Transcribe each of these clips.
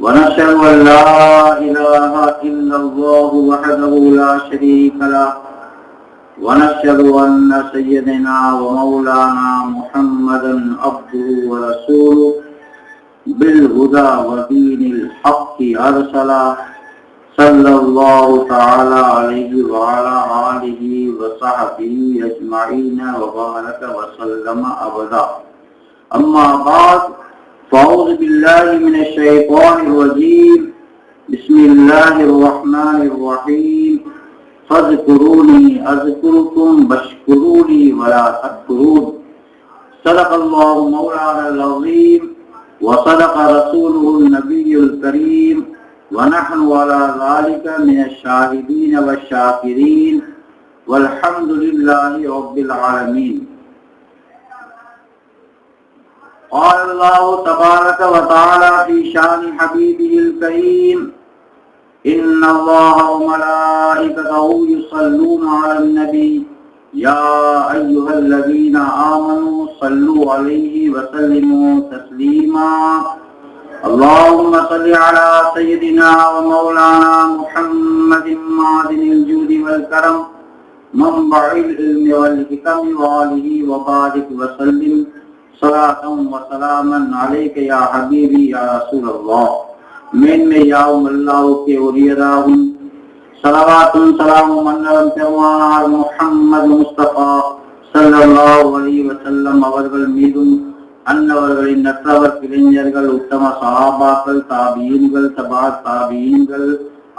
ونشهد أن لا إله إلا الله وحده لا شريك له. ونشهد أن سيدنا ومولانا محمدا عبده ورسوله بالهدى ودين الحق أرسله. صلى الله تعالى عليه وعلى آله وصحبه أجمعين وبارك وسلم أبدا. أما بعد فأعوذ بالله من الشيطان الرجيم. بسم الله الرحمن الرحيم. فاذكروني أذكركم واشكروني ولا تكفرون. صدق الله مولانا العظيم وصدق رسوله النبي الكريم. ونحن على ذلك من الشاهدين والشاكرين. والحمد لله رب العالمين. قال الله تبارك وتعالى في شان حبيبه الكريم، إن الله وملائكته يصلون على النبي، يا أيها الذين آمنوا صلوا عليه وسلموا تسليما. اللهم صل على سيدنا ومولانا محمد معدن الجود والكرم، منبع العلم والحكم، وآله وبارك وسلم. صلاة وسلاما عليك يا حبيبي يا رسول الله மேன்மை யாவும் அல்லாவுக்கே உரியதாகும் சலவாத்தும் சலாமும் மன்னரும் பெருமானார் முஹம்மது முஸ்தபா ஸல்லல்லாஹு அலைஹி வஸல்லம் அவர்கள் மீதும் அன்னவர்களின் நற்றவர் இளைஞர்கள் உத்தம சஹாபாக்கள் தாபியீன்கள் தபா தாபியீன்கள்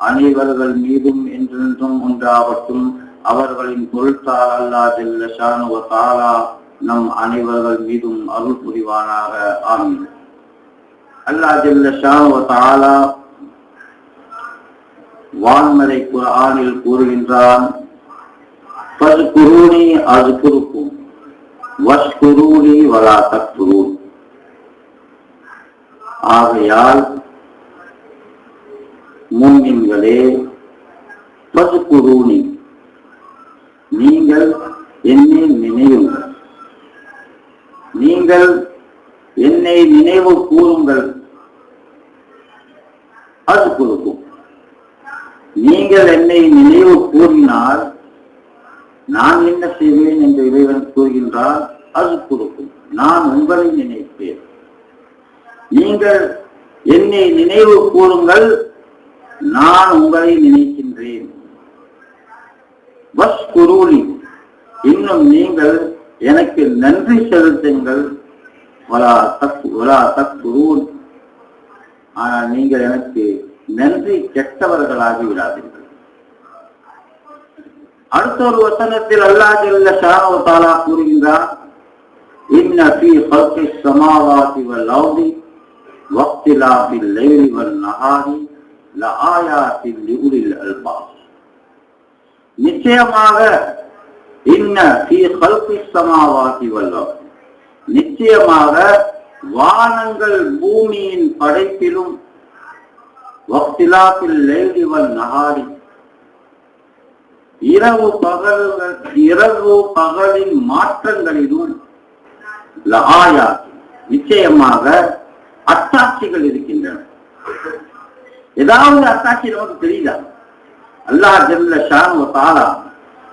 அனைவர்கள் மீதும் என்றென்றும் உண்டாகட்டும் அவர்களின் பொருட்டால் அல்லாஹ் ஜல்ல ஷானு வ தஆலா நம் அனைவர்கள் மீதும் அருள் புரிவானாக. ஆமீன். அல்லாஹ் ஜல்ல ஷானு வ தஆலா வான்மறை குர்ஆனில் கூறுகின்றான் ஃபஸ்குரூனி அஸ்குருக்கும் வஸ்குரூனி வலா தக்ஃபுரூன். ஆகையால் முன்மின்களே ஃபஸ்குரூனி நீங்கள் என்னை நினைவுங்கள். நீங்கள் என்னை நினைவு கூறுங்கள். அது கொடுக்கும். நீங்கள் என்னை நினைவு கூறினால் நான் என்ன செய்வேன் என்று இறைவன் கூறுகின்றால் அது கொடுக்கும். நான் உங்களை நினைப்பேன். நீங்கள் என்னை நினைவு கூறுங்கள் நான் உங்களை நினைக்கின்றேன். பஸ் குருளி இன்னும் நீங்கள் எனக்கு நன்றி செலுத்துங்கள். வலா தக் வலா தக்குரூன் ஆனால் நீங்கள் எனக்கு நன்றி கெட்டவர்களாகி விடாதீர்கள். அடுத்த ஒரு வசனத்தில் அல்லாஹ் ஜல்ல ஷானோ கூறுகின்றார் இன்ன ஃபீ ஹல்கி ஸமாவாதி வல் அர்தி வக்திலாஃபில் லைலி வல் நஹாரி லஆயாத்தின் நிச்சயமாக நிச்சயமாக வானங்கள் பூமியின் படைப்பிலும் நகாரி. இரவு பகல்கள் இரவு பகலின் மாற்றங்களிலும் லஆயா நிச்சயமாக அத்தாட்சிகள் இருக்கின்றன. ஏதாவது அத்தாட்சி நமக்கு தெரியுதா? அல்லாஹ் ஜல்ல ஷான் தாலா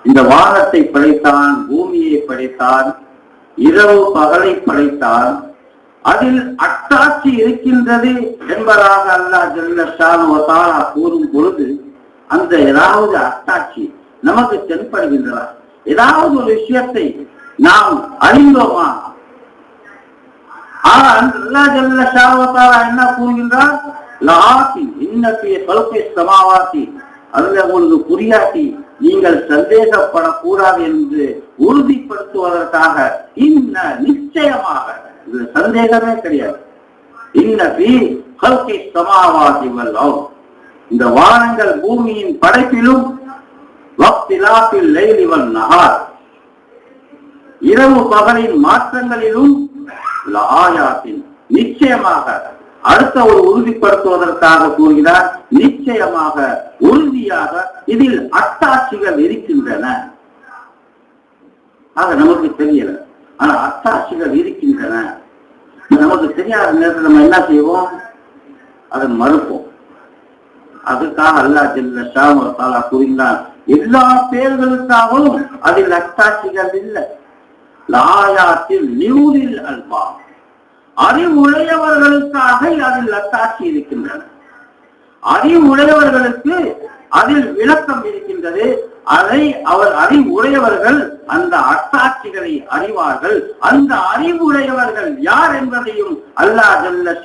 இந்த வானத்தை படைத்தான் பூமியை படைத்தான் இரவு பகலை படைத்தான். அதில் அட்டாட்சி இருக்கின்றது என்பதாக அல்லாஹ் ஜல்லா கூறும் பொழுது அந்த ஏதாவது அட்டாட்சி நமக்கு தென்படுகின்றதா? ஏதாவது ஒரு விஷயத்தை நாம் அறிந்தோமா? ஆனால் அல்லாஹ் ஜல்ல ஷான் என்ன கூறுகின்றார்? லாத்தி இன்னத்திய கல்பி சமாவாத்தி. அதுல உங்களுக்கு புரியாட்டி நீங்கள் சந்தேகப்படக்கூடாது என்று உறுதிப்படுத்துவதற்காக இன்ன நிச்சயமாக. இது சந்தேகமே கிடையாது. இன்ன பி கல்கி இந்த வானங்கள் பூமியின் படைப்பிலும் நகார் இரவு பகலின் மாற்றங்களிலும் நிச்சயமாக அடுத்த ஒரு உறுதிப்படுத்துவதற்காக கூறுகிறார் நிச்சயமாக உறுதியாக இதில் அத்தாட்சிகள் இருக்கின்றன. ஆக நமக்கு தெரியல. ஆனா அத்தாட்சிகள் இருக்கின்றன. நமக்கு தெரியாத நேரத்தில் நம்ம என்ன செய்வோம்? அதை மறுப்போம். அதுக்காக அல்லா ஜெல்ல ஷாமத்தாலா கூறினான் எல்லா பேர்களுக்காகவும் அதில் அத்தாட்சிகள் இல்லை. லாயாத்தில் நியூரில் அல்பா அறிவுடையவர்களுக்காக அதில் அத்தாட்சி இருக்கின்றன. அறிவுடையவர்களுக்கு அதில் விளக்கம் இருக்கின்றது. அதை அவர் அறிவுடையவர்கள் அந்த அத்தாட்சிகளை அறிவார்கள். அந்த அறிவுடையவர்கள் யார் என்பதையும் அல்லாஹ் ஜல்ல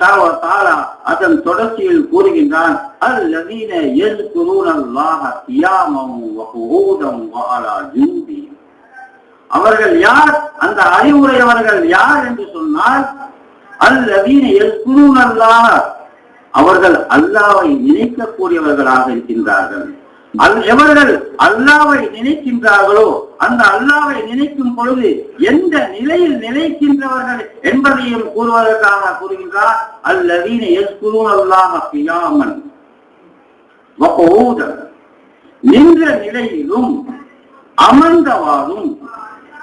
அதன் தொடர்ச்சியில் கூறுகின்றான். அல்லதீன எல் குருனல்லாஹ தியாமம் வகூதம் வாலா ஜூதி அவர்கள் யார்? அந்த அறிவுடையவர்கள் யார் என்று சொன்னால் அல்லதீன எஸ்குருனல்லாஹ் அவர்கள் அல்லாவை நினைக்கக்கூடியவர்களாக இருக்கின்றார்கள். அல் எவர்கள் அல்லாவை நினைக்கின்றார்களோ அந்த அல்லாவை நினைக்கும் பொழுது எந்த நிலையில் நினைக்கின்றவர்கள் என்பதையும் கூறுவதற்காக கூறுகின்றார் அல்லதீன எஸ்குருன் அல்லாஹ் பியாமன் நின்ற நிலையிலும் அமர்ந்தவாறும்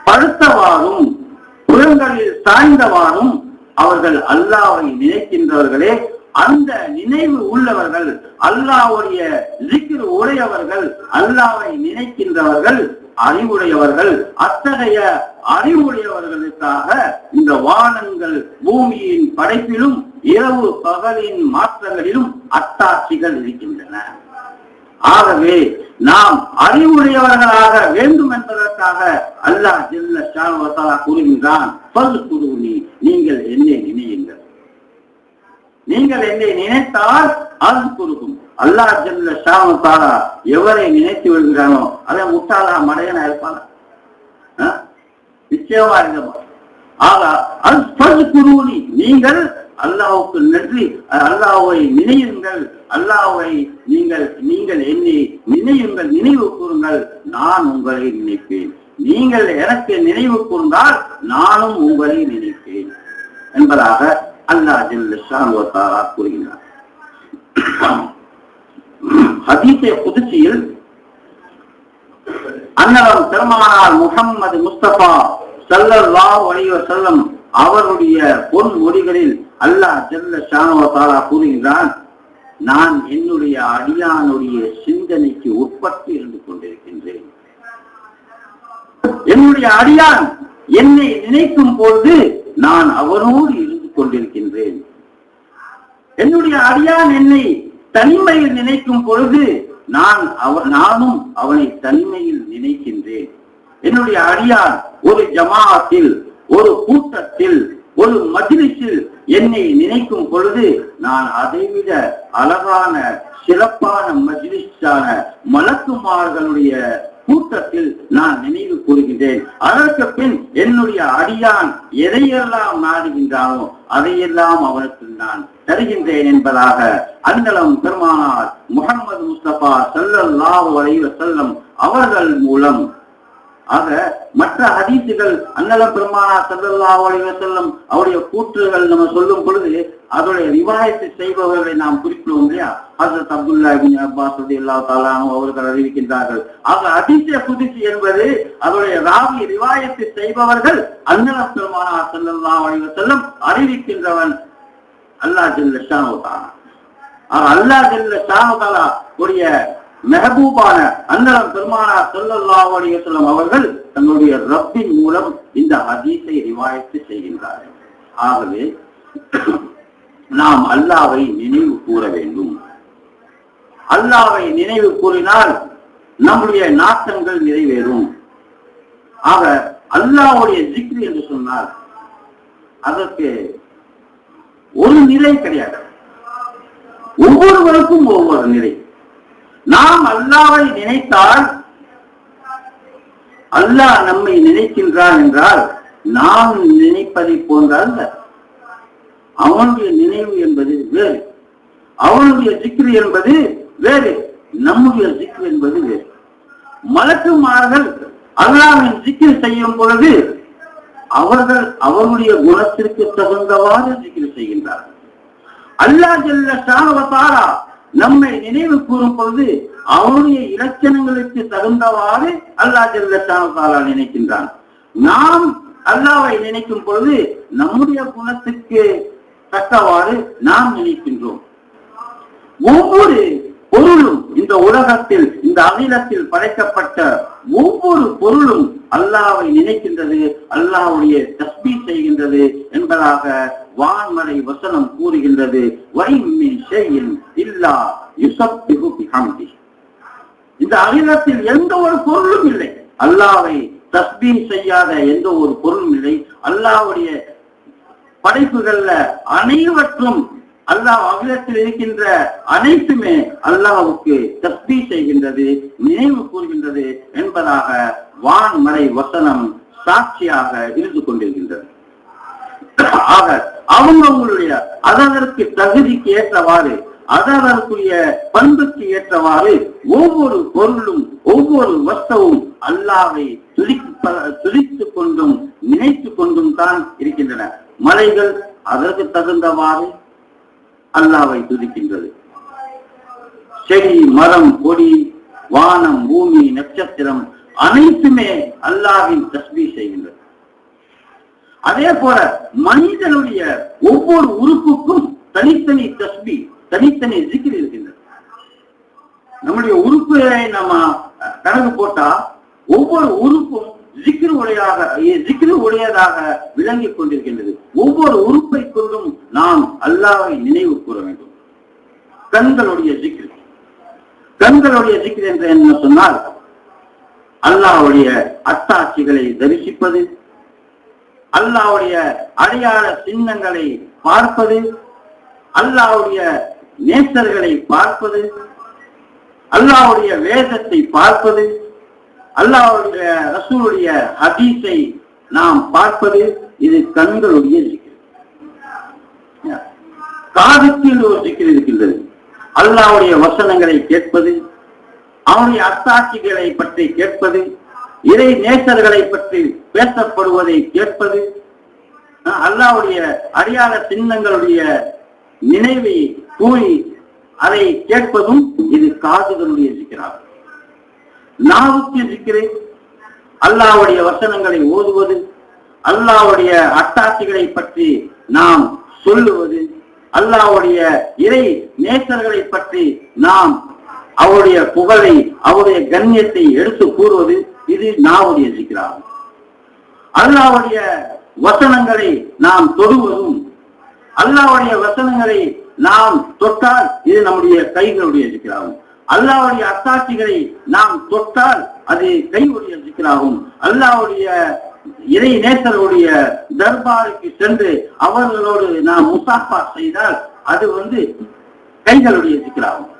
படுத்தவாறும் புறங்களில் சாய்ந்தவாறும் அவர்கள் அல்லாவை நினைக்கின்றவர்களே அந்த நினைவு உள்ளவர்கள் அல்லாவுடைய உடையவர்கள் அல்லாவை நினைக்கின்றவர்கள் அறிவுடையவர்கள் அத்தகைய அறிவுடையவர்களுக்காக இந்த வானங்கள் பூமியின் படைப்பிலும் இரவு பகலின் மாற்றங்களிலும் அத்தாட்சிகள் இருக்கின்றன. ஆகவே நாம் அறிவுடையவர்களாக வேண்டும் என்பதற்காக அல்லாஹ் ஜெல்ல கூறுகின்றான் பல் நீங்கள் என்னை நினையுங்கள். நீங்கள் என்னை நினைத்தால் அது குறுகும் அல்லாஹ் ஜல்ல ஷாமு தாரா எவரை நினைத்து விடுகிறானோ அதை முட்டாளா மடையனா இருப்பானா? நிச்சயமா இருந்தமா அது பல் குருவி நீங்கள் அல்லாஹுக்கு நன்றி. அல்லாஹை நினையுங்கள். அல்லாஹை நீங்கள் நீங்கள் என்னை நினையுங்கள். நினைவு கூறுங்கள். நான் உங்களை நினைப்பேன். நீங்கள் எனக்கு நினைவு கூர்ந்தால் நானும் உங்களை நினைப்பேன் என்பதாக அல்லாஹ் ஜல்ல கூறுகிறார். ஹதீசை புதுச்சியில் அன்னலம் பெருமானார் முகம்மது முஸ்தபா சல்லல்லா அலைஹி செல்லம் அவருடைய பொன் மொழிகளில் அல்லாஹ் ஜெல்ல ஷானு தாரா கூறுகிறான் நான் என்னுடைய அடியானுடைய சிந்தனைக்கு உட்பட்டு இருந்து கொண்டேன் என்னுடைய அடியான் என்னை நினைக்கும் பொழுது நான் அவனோடு இருந்து கொண்டிருக்கின்றேன். என்னுடைய அடியான் என்னை தனிமையில் நினைக்கும் பொழுது நான் அவ- நானும் அவனை தனிமையில் நினைக்கின்றேன். என்னுடைய அடியான் ஒரு ஜமாஅத்தில் ஒரு கூட்டத்தில் ஒரு மஜ்லிஸில் என்னை நினைக்கும் பொழுது நான் அதைவிட அழகான சிறப்பான மஜ்லிஸான மலக்குமார்களுடைய கூட்டத்தில் நான் நினைவு கூறுகின்றேன் அதற்கு பின் என்னுடைய அடியான் எதையெல்லாம் நாடுகின்றானோ அதையெல்லாம் அவனுக்கு நான் தருகின்றேன் என்பதாக அந்தளம் பெருமானார் முகமது முஸ்தபா ஸல்லல்லாஹு அலைஹி செல்லம் அவர்கள் மூலம். ஆக மற்ற ஹதீசுகள் அன்னலம் பெருமானா ஸல்லல்லாஹு அலைஹி செல்லம் அவருடைய கூற்றுகள் நம்ம சொல்லும் பொழுது அதோடைய விவாதத்தை செய்பவர்களை நாம் குறிப்பிடுவோம் இல்லையா? ஹசரத் அப்துல்லா இப்னு அப்பாஸ் ரலியல்லாஹு தஆலா அவர்கள் அறிவிக்கின்றார்கள். ஆக அதிசய குதிசி என்பது அதனுடைய ராவி ரிவாயத்தை செய்பவர்கள் அன்னலம் பெருமானா ஸல்லல்லாஹு அலைஹி அறிவிக்கின்றவன் அல்லாஹ் ஜல்ல ஷானு ஆக அல்லாஹ் ஜல்ல ஷானு உடைய மெஹபூபான அன்னலம் பெருமானா ஸல்லல்லாஹு அலைஹி செல்லும் அவர்கள் தன்னுடைய ரப்பின் மூலம் இந்த ஹதீஸை ரிவாயத்து செய்கின்றார்கள். ஆகவே நாம் அல்லாவை நினைவு கூற வேண்டும். அல்லாவை நினைவு கூறினால் நம்முடைய நாட்டங்கள் நிறைவேறும். ஆக அல்லாஹ்வுடைய ஜிக்ரி என்று சொன்னால் அதற்கு ஒரு நிலை கிடையாது. ஒவ்வொருவருக்கும் ஒவ்வொரு நிலை. நாம் அல்லாவை நினைத்தால் அல்லாஹ் நம்மை நினைக்கின்றான் என்றால் நாம் நினைப்பதை போன்ற அல்ல. அவனுடைய நினைவு என்பது வேறு. அவனுடைய சிக்ரி என்பது வேறு. நம்முடைய ஜிக்ர் என்பது வேறு. மலக்குமார்கள் அல்லாவின் ஜிக்கிர் செய்யும் பொழுது அவர்கள் அவருடைய குணத்திற்கு தகுந்தவாறு ஜிக்கிர் செய்கின்றார்கள். அல்லாஹ் ஜல்ல ஷானவத்தாரா நம்மை நினைவு கூறும் பொழுது அவருடைய இலக்கணங்களுக்கு தகுந்தவாறு அல்லாஹ் ஜல்ல ஷானவத்தாரா நினைக்கின்றான். நாம் அல்லாவை நினைக்கும் பொழுது நம்முடைய குணத்துக்கு தக்கவாறு நாம் நினைக்கின்றோம். ஒவ்வொரு பொருளும் இந்த உலகத்தில் இந்த அகிலத்தில் படைக்கப்பட்ட ஒவ்வொரு பொருளும் அல்லாவை நினைக்கின்றது அல்லாவுடைய தஸ்பி செய்கின்றது என்பதாக வான்மறை வசனம் கூறுகின்றது. வைமின் செயல் இல்லா இந்த அகிலத்தில் எந்த ஒரு பொருளும் இல்லை. அல்லாவை தஸ்பி செய்யாத எந்த ஒரு பொருளும் இல்லை. அல்லாவுடைய படைப்புகள்ல அனைவற்றும் அல்லாஹ் அகிலத்தில் இருக்கின்ற அனைத்துமே அல்லாஹுக்கு சக்தி செய்கின்றது நினைவு கூறுகின்றது என்பதாக வான்மறை வசனம் சாட்சியாக இருந்து கொண்டிருக்கின்றது. ஆக அவங்கவுங்களுடைய அதற்கு தகுதிக்கு ஏற்றவாறு அதற்குரிய பண்புக்கு ஏற்றவாறு ஒவ்வொரு பொருளும் ஒவ்வொரு வஸ்தவும் அல்லாவை துதிப்ப துதித்துக் கொண்டும் நினைத்துக் கொண்டும் தான் இருக்கின்றன. மலைகள் அதற்கு தகுந்தவாறு அல்லாவை துதிக்கின்றது. செடி மரம் கொடி வானம் பூமி நட்சத்திரம் அனைத்துமே அல்லாவின் தஸ்மி செய்கின்றது. அதே போல மனிதனுடைய ஒவ்வொரு உறுப்புக்கும் தனித்தனி தஸ்பி தனித்தனி ஜிக்கிர் இருக்கின்றது. நம்முடைய உறுப்புகளை நம்ம கணக்கு போட்டா ஒவ்வொரு உறுப்பும் ஜிக்ரு உடையாக ஜிக்ரு உடையதாக விளங்கிக் கொண்டிருக்கின்றது. ஒவ்வொரு உறுப்பை கொண்டும் நாம் அல்லாவை நினைவு கூற வேண்டும். கண்களுடைய ஜிக்ரு. கண்களுடைய ஜிக்ரு என்று என்ன சொன்னால் அல்லாவுடைய அத்தாட்சிகளை தரிசிப்பது அல்லாவுடைய அடையாள சின்னங்களை பார்ப்பது அல்லாவுடைய நேசர்களை பார்ப்பது அல்லாவுடைய வேதத்தை பார்ப்பது அல்லாவுடைய ரசூலுடைய ஹதீஸை நாம் பார்ப்பது இது கண்களுடைய ஜிக்கிர் காதுக்கில் ஒரு சிக்கல் இருக்கின்றது. அல்லாவுடைய வசனங்களை கேட்பது அவனுடைய அத்தாட்சிகளை பற்றி கேட்பது இறை நேசர்களை பற்றி பேசப்படுவதை கேட்பது அஹ் அல்லாவுடைய அடையாள சின்னங்களுடைய நினைவை கூறி அதை கேட்பதும் இது காதுகளுடைய சிக்கிறார்கள் நாவுக்கு சிக்கிறேன் அல்லாவுடைய வசனங்களை ஓதுவது அல்லாவுடைய அட்டாட்சிகளை பற்றி நாம் சொல்லுவது அல்லாவுடைய இறை நேசர்களை பற்றி நாம் அவருடைய புகழை அவருடைய கண்ணியத்தை எடுத்து கூறுவது இது நாவுடைய சிக்கிறார் அல்லாவுடைய வசனங்களை நாம் தொடுவதும் அல்லாவுடைய வசனங்களை நாம் தொட்டால் இது நம்முடைய கைகளுடைய சிக்கலாகும் அல்லாவுடைய அத்தாட்சிகளை நாம் தொட்டால் அது கைவுடைய சிக்கலாகும். அல்லாவுடைய இறை நேசருடைய தர்பாருக்கு சென்று அவர்களோடு நாம் முசாஃபா செய்தால் அது வந்து கைகளுடைய சிக்கலாகும்.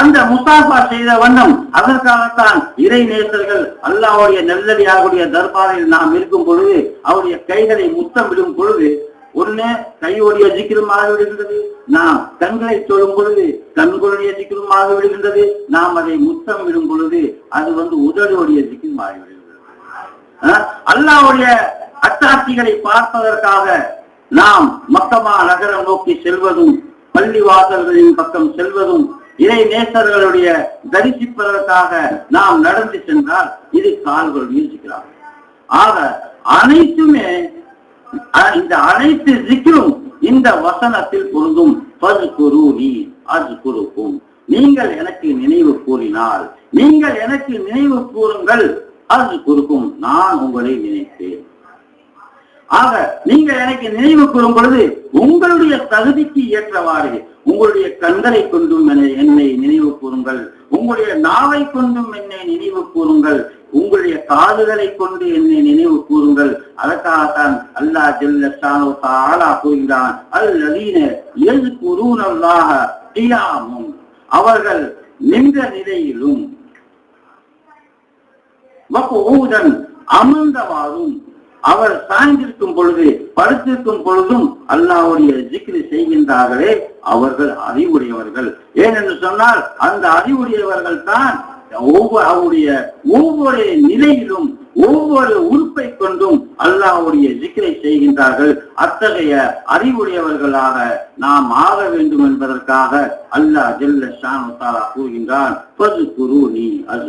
அந்த முசாஃபா செய்த வண்ணம் அதற்காகத்தான் இறை நேசர்கள் அல்லாவுடைய நெல்லடியாருடைய தர்பாரில் நாம் இருக்கும் பொழுது அவருடைய கைகளை முத்தமிடும் பொழுது ஒண்ணு கையுடைய ஜிக்கிரமாக விடுகின்றது நாம் கண்களை சொல்லும் பொழுது கண்களுடைய ஜிக்கிரமாக விடுகின்றது நாம் அதை முத்தம் விடும் பொழுது அது வந்து உதடுடைய ஜிக்கிரமாக விடுகின்றது அல்லாவுடைய அத்தாட்சிகளை பார்ப்பதற்காக நாம் மக்கமா நகரம் நோக்கி செல்வதும் பள்ளிவாசல்களின் பக்கம் செல்வதும் இறை நேசர்களுடைய தரிசிப்பதற்காக நாம் நடந்து சென்றால் இது கால்கள் ஜிக்கிறார் ஆக அனைத்துமே இந்த அனைத்து சிக்கிரும் இந்த வசனத்தில் பொருந்தும். நீங்கள் எனக்கு நினைவு கூறினால் நீங்கள் எனக்கு நினைவு கூறுங்கள் அது குறுக்கும் நான் உங்களை நினைப்பேன் ஆக நீங்கள் எனக்கு நினைவு கூறும் பொழுது உங்களுடைய தகுதிக்கு ஏற்றவாறு உங்களுடைய கண்களை கொண்டும் என்னை நினைவு கூறுங்கள். உங்களுடைய நாவை கொண்டும் என்னை நினைவு கூறுங்கள். உங்களுடைய காதுகளை கொண்டு என்னை நினைவு கூறுங்கள். அதற்காகத்தான் அல்லாஹ் ஜல்ல ஷானு தஆலா கூறுகிறான். அல்லதீன யஸ்குரூனல்லாஹ தியாமும் அவர்கள் நின்ற நிலையிலும் வகூதன் அமர்ந்தவாறும் அவர் சாய்ந்திருக்கும் பொழுது படுத்திருக்கும் பொழுதும் அல்லாவுடைய ஜிக்ரி செய்கின்றார்களே அவர்கள் அறிவுடையவர்கள். ஏனென்று சொன்னால் அந்த அறிவுடையவர்கள் தான் ஒவ்வொரு அவருடைய ஒவ்வொரு நிலையிலும் ஒவ்வொரு உறுப்பை கொண்டும் அல்லாஹ்வுடைய ஜிக்ரை செய்கின்றார்கள். அத்தகைய அறிவுடையவர்களாக நாம் ஆக வேண்டும் என்பதற்காக அல்லாஹ் ஜெல்ல ஷானு கூறுகின்றான் கூறுகின்றான் குரு நீ அது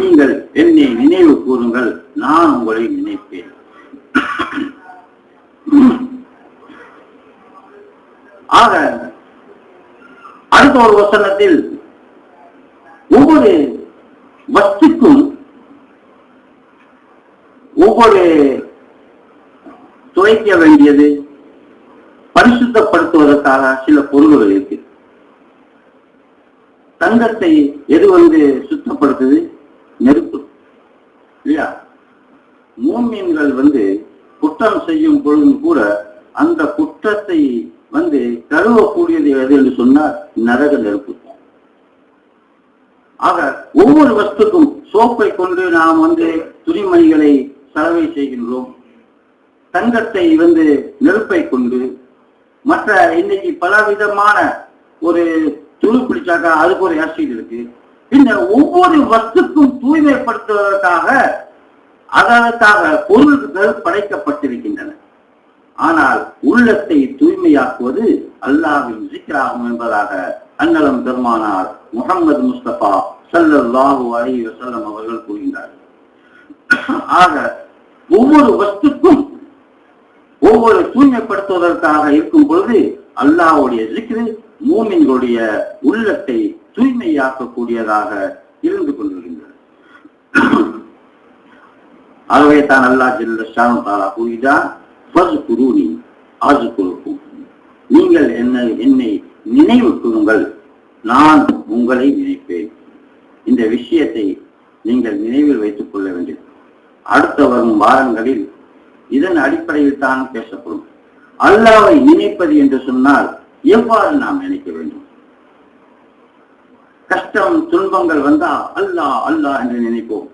நீங்கள் என்னை நினைவு கூறுங்கள் நான் உங்களை நினைப்பேன். ஆக அடுத்த ஒரு வசனத்தில் ஒவ்வொரு வஸ்துக்கும் ஒவ்வொரு துவைக்க வேண்டியது பரிசுத்தப்படுத்துவதற்காக சில பொருள்கள் இருக்கு. தங்கத்தை எது வந்து சுத்தப்படுத்துது? நெருப்பு. இல்லையா? மூமீன்கள் வந்து குற்றம் செய்யும் பொழுதும் கூட அந்த குற்றத்தை வந்து கழுவக்கூடியது எது என்று சொன்னால் நரக நெருப்பு. ஆக ஒவ்வொரு வஸ்துக்கும் சோப்பை கொண்டு நாம் வந்து துணிமணிகளை சலவை செய்கின்றோம். தங்கத்தை வந்து நெருப்பை கொண்டு மற்ற இன்னைக்கு பல விதமான ஒரு துணி பிடிச்சாக்கா அதுக்கு ஒரு ஆசிட் இருக்கு. பின்னர் ஒவ்வொரு வஸ்துக்கும் தூய்மைப்படுத்துவதற்காக அதற்காக பொருள்கள் படைக்கப்பட்டிருக்கின்றன. ஆனால் உள்ளத்தை தூய்மையாக்குவது அல்லாவின் சிக்கராகும் என்பதாக அன்னலம் பெருமானார் முகமது முஸ்தபா சல்லல்லாஹு அலி வசல்லம் அவர்கள் கூறுகின்றார்கள். ஆக ஒவ்வொரு வஸ்துக்கும் ஒவ்வொரு தூய்மைப்படுத்துவதற்காக இருக்கும் பொழுது அல்லாஹ்வுடைய சிக்கிரு மூமின்களுடைய உள்ளத்தை தூய்மையாக்கக்கூடியதாக இருந்து கொண்டிருக்கின்றது. ஆகவே தான் அல்லாஹ் ஜில்ல ஷானு தாலா கூறுகிறார் ஆஜு கொடுக்கும் நீங்கள் என்ன என்னை நினைவு கூறுங்கள் நான் உங்களை நினைப்பேன். இந்த விஷயத்தை நீங்கள் நினைவில் வைத்துக் கொள்ள வேண்டும். அடுத்த வரும் வாரங்களில் இதன் அடிப்படையில் தான் பேசப்படும். அல்லாவை நினைப்பது என்று சொன்னால் எவ்வாறு நாம் நினைக்க வேண்டும்? கஷ்டம் துன்பங்கள் வந்தா அல்லாஹ் அல்லாஹ் என்று நினைப்போம்.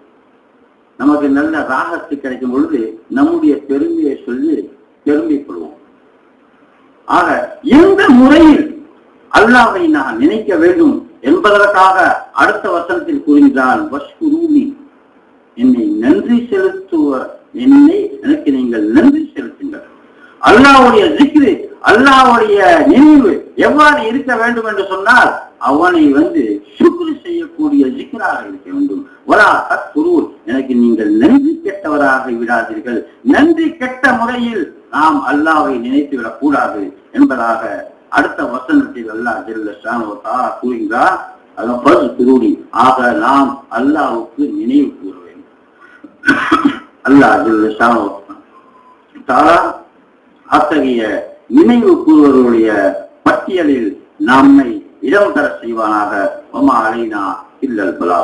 நமக்கு நல்ல ராகத்து கிடைக்கும் பொழுது நம்முடைய பெருமையை சொல்லி பெருமைப்படுவோம். ஆக எந்த முறையில் அல்லாவை நான் நினைக்க வேண்டும் என்பதற்காக அடுத்த வசனத்தில் கூறுகிறான் வஷ்குரூமி என்னை நன்றி செலுத்துவ என்னை எனக்கு நீங்கள் நன்றி செலுத்துங்கள். அல்லாவுடைய ஜிக்ரு அல்லாவுடைய நினைவு எவ்வாறு இருக்க வேண்டும் என்று சொன்னால் அவனை வந்து சுக்ரு செய்யக்கூடிய ஜிக்ராக இருக்க வேண்டும். ஒரா குரு எனக்கு நீங்கள் நன்றி கெட்டவராக விடாதீர்கள். நன்றி கெட்ட முறையில் நாம் அல்லாவை நினைத்து விடக்கூடாது என்பதாக அடுத்த வசனத்தில் அல்லாஹ் ஜெல்ல ஷானுவத்தா கூறுகிறார் அதான் பஸ் குருடி ஆக நாம் அல்லாவுக்கு நினைவு கூற வேண்டும். அல்லாஹ் ஜெல்ல ஷானுவத்தா தாரா அத்தகைய நினைவு கூறுவர்களுடைய பட்டியலில் நம்மை இடம் தர செய்வானாக ஒமா அலைனா இல்லல் பலா